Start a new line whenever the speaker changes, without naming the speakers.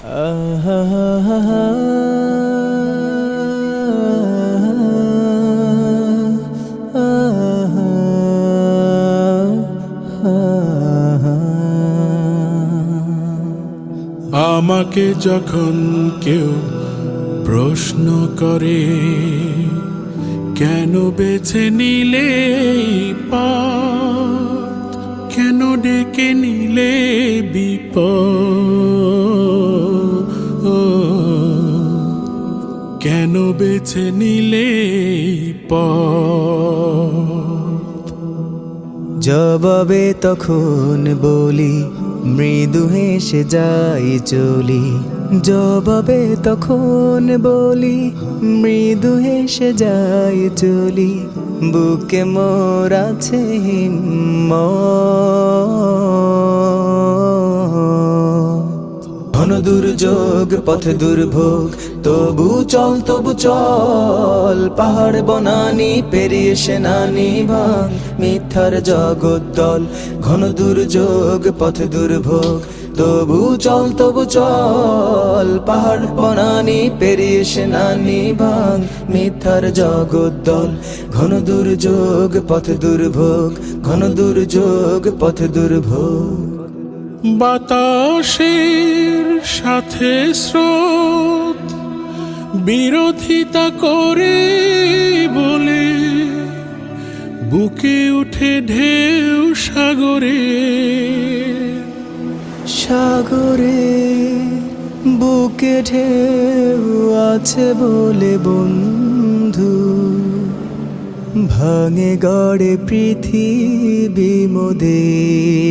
আমাকে যখন কেউ প্রশ্ন করে কেন বেছে নিলে পথ? কেন ডেকে নিলে বিপদ? কেন বেছে নিলে
জবাবে তখন বলি, মৃদু হেসে যাই চলি। জবাবে তখন বলি, মৃদু হেসে যাই চলি। বুকে মোর আছে হিম্মত। দুর্যোগ, পথ দুর্ভোগ। তবু চল তবু চল, পাহাড় বনানি, পেরিয়ে সেনানি ভাঙ মিথ্যার জগৎ দল। ঘন দুর্যোগ, পথ দুর্ভোগ। তবু চল তবু চল, পাহাড় বনানি, পেরিয়ে সেনানি ভাঙ মিথ্যার জগৎ দল। ঘন দুর্যোগ, পথ দুর্ভোগ। ঘন দুর্যোগ, পথ দুর্ভোগ।
বাতাসের সাথে স্রোত, বিরোধিতা করে বলে, বুকে উঠে ঢেউ সাগরে।
সাগরে বুকে ঢেউ আছে বলে বন্ধু, ভাঙে গড়ে পৃথিবী মোদের